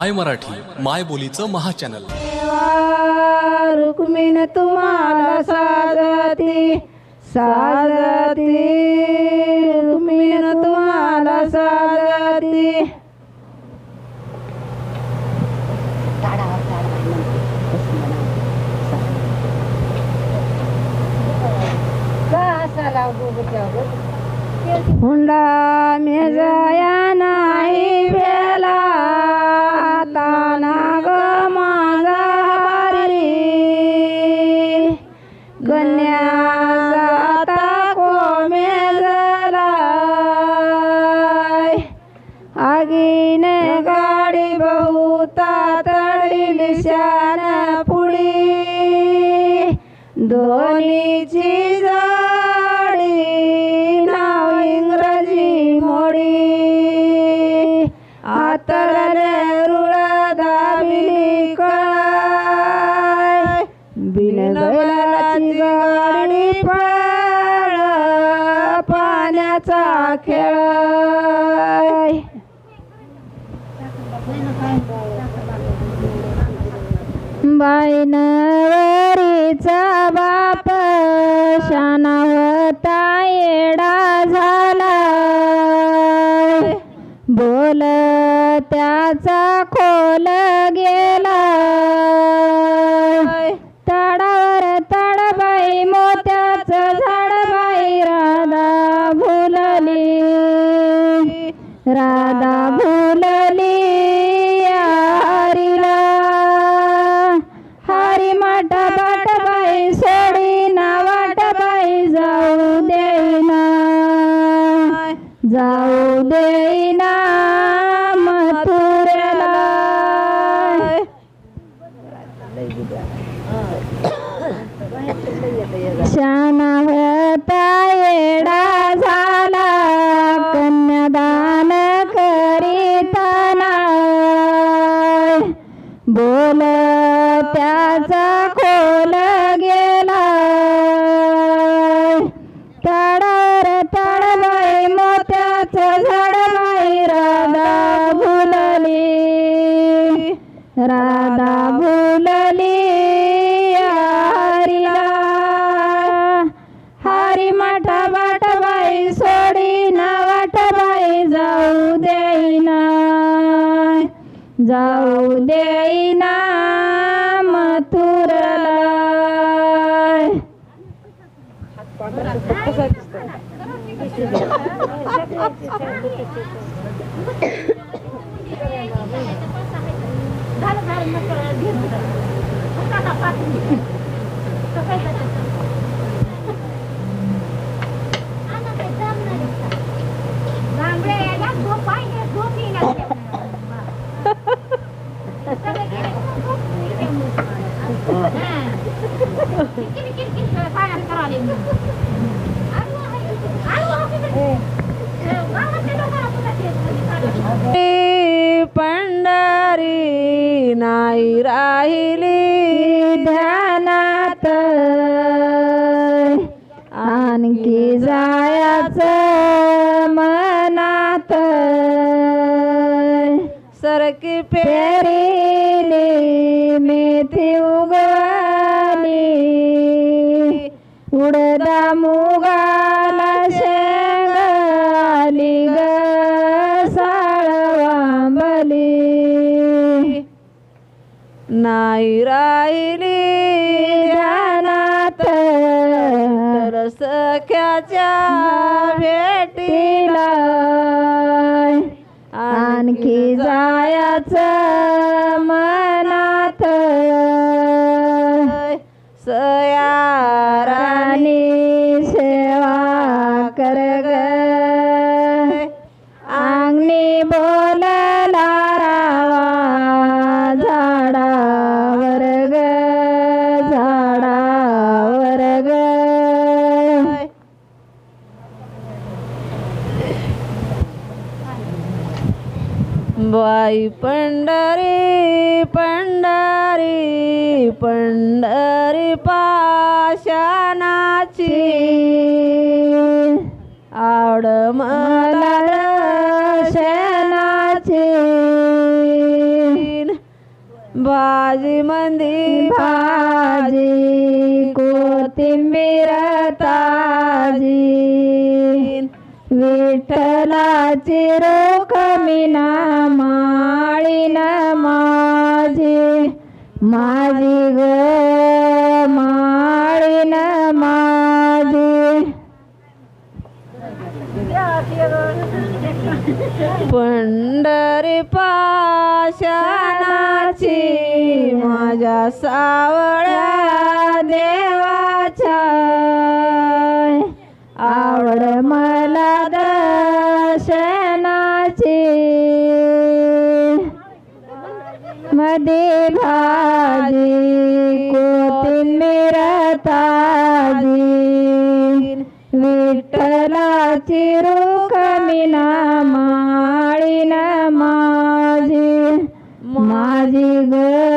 I Marathi माय बोलीचं महाचॅनल. Channel Rukmin तुम्हाला साजती साजती. रुक्मिण तुम्हाला साजती. हुंडा मेजा बहुता शान पुढी. दोन्हीची जाडी नाव इंग्रजी मोडी. आतरले रुळ दाबिली काय बिनगलाची गाडी पळ पाण्याचा खेळ. बाईनवरीचा बाप शाना होता येडा झाला. बोल त्याचा खोल जाऊ देना मथुरेला. शाना होता येडा झाला कन्यादान करीताना. बोल त्याचा खोल राधा भुलली हरीला हरी माठा वाटबाई सोडी ना वाट जाऊ देईना. जाऊ देईना मथुरला. पंढरी नाही राहिली ध्यानात. आणखी जायाचं मनात. सरकी फेरिली मेथी उग नाही राहिली ध्यानात. तर सख्याच्या भेटीला आणखी जायाचं. बाई पंढरी पंढरी पंढरी पाशानाची आवड मला शेणाची. बाजी मंदी भाजी कोथिंबीर ताजी. विठ्ठलाची रोख मीना माळीन माझी. माझी ग माळीन माझी. पंढरी पाशानाची माझ्या सावळ्या देवाच्या दे भाजी कोथिंबीर ताजी विठ्ठलाची रूख माळी ना माझी. माझी ग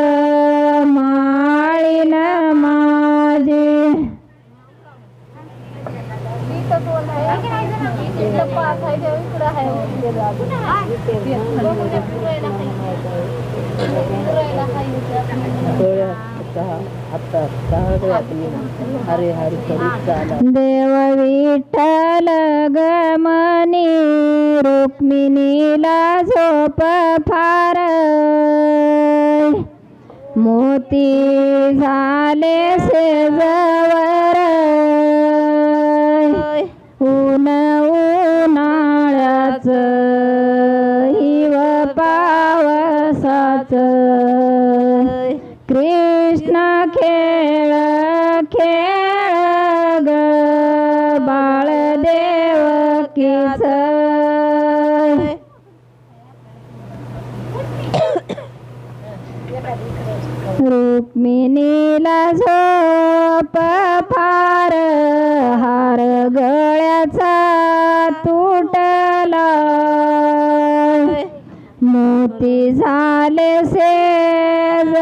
हरे चाला. देव विठ्ठल गमनी रुक्मिणीला झोप फार. मोती झाले सेजवर कृष्ण खेळ खेळ ग बाळदेव किस. रुक्मिणीला झोप फार हार गळ्याचा तुटला. मोती झाले सेजवर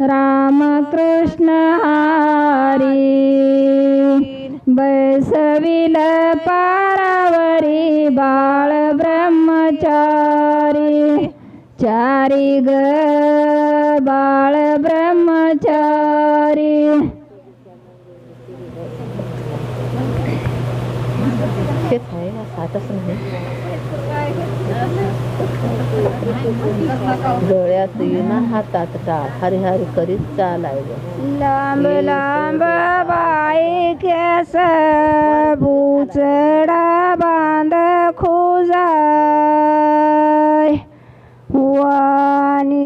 रामकृष्ण हारी. बैसविल पारावरी बाळ ब्रह्मचारी. चारी ग बाळ ब्रह्मचारी. सातच नाही. डोळ्यात येणं हातात टाळ हरी हरी करीत चालाय लांब लांब बाई केस बुचडा बांध खुजा.